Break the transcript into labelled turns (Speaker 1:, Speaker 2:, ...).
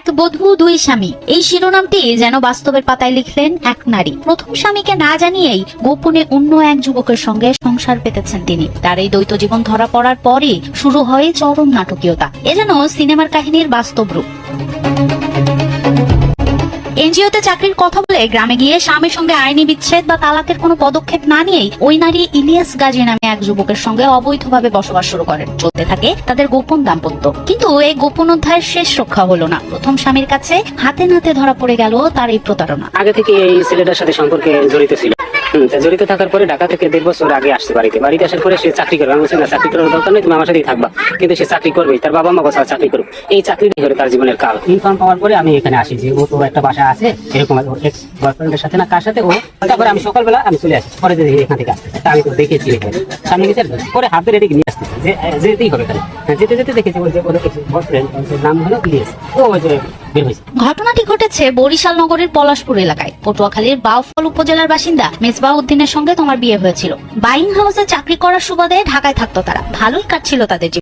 Speaker 1: এক বধূ, দুই স্বামী। এই শিরোনামটি যেন বাস্তবের পাতায় লিখলেন এক নারী। প্রথম স্বামীকে না জানিয়েই গোপনে অন্য এক যুবকের সঙ্গে সংসার পেতেছেন তিনি। তার এই দ্বৈত জীবন ধরা পড়ার পরে শুরু হয় চরম নাটকীয়তা। এ যেন সিনেমার কাহিনীর বাস্তব রূপ। এনজিওতে চাকরির কথা বলে গ্রামে গিয়ে স্বামীর সঙ্গে আইনি বিচ্ছেদ বা তালাকের কোনো পদক্ষেপ না নিয়েই ওই নারী ইলিয়াস গাজী নামে এক যুবকের সঙ্গে অবৈধভাবে বসবাস শুরু করেন চলতে থাকে তাদের গোপন দাম্পত্য। কিন্তু এই গোপন অধ্যায়ের শেষ রক্ষা হলো না। প্রথম স্বামীর কাছে হাতে নাতে ধরা পড়ে গেল তার এই প্রতারণা।
Speaker 2: আগে থেকে এই ছেলেটার সাথে সম্পর্কে জড়িত ছিল। জড়িত থাকার পরে ঢাকা থেকে দেড় বছর আগে আসতে বাড়িতে। বাড়িতে আসার পরে সে চাকরি করবে আমি না, চাকরি করার দরকার নেই, তুমি আমার সাথেই থাকবা। কিন্তু সে চাকরি করবে তার বাবা মা কোথাও চাকরি করুক এই চাকরিটি করে তার জীবনের কাল। ইনফর্ম পাওয়ার পরে আমি এখানে আসি যে, ও তো একটা বাসা আছে, এরকম এক্স বয়ফ্রেন্ডের সাথে না, কার সাথে? ও তারপরে আমি সকালবেলা আমি চলে আসি। পরে দেখি এখান থেকে আসতে আমি তো দেখেছি সামনে গেছে পরে হাতের নিয়ে যেতেই হবে এখানে হ্যাঁ, যেতে যেতে দেখেছি নাম হলো ইলিয়াস। ও বের হয়েছে।
Speaker 1: ঘটনাটি ঘটেছে বরিশাল নগরের পলাশপুর এলাকায়। পটুয়াখালীর বাউফল উপজেলার বাসিন্দা মেসবাহ উদ্দিনের সঙ্গে তোমার বিয়ে হয়েছিল। বাইং হাউসে চাকরি করার সুবাদে ঢাকায় থাকতো তারা। ভালোই কাটছিল তাদের।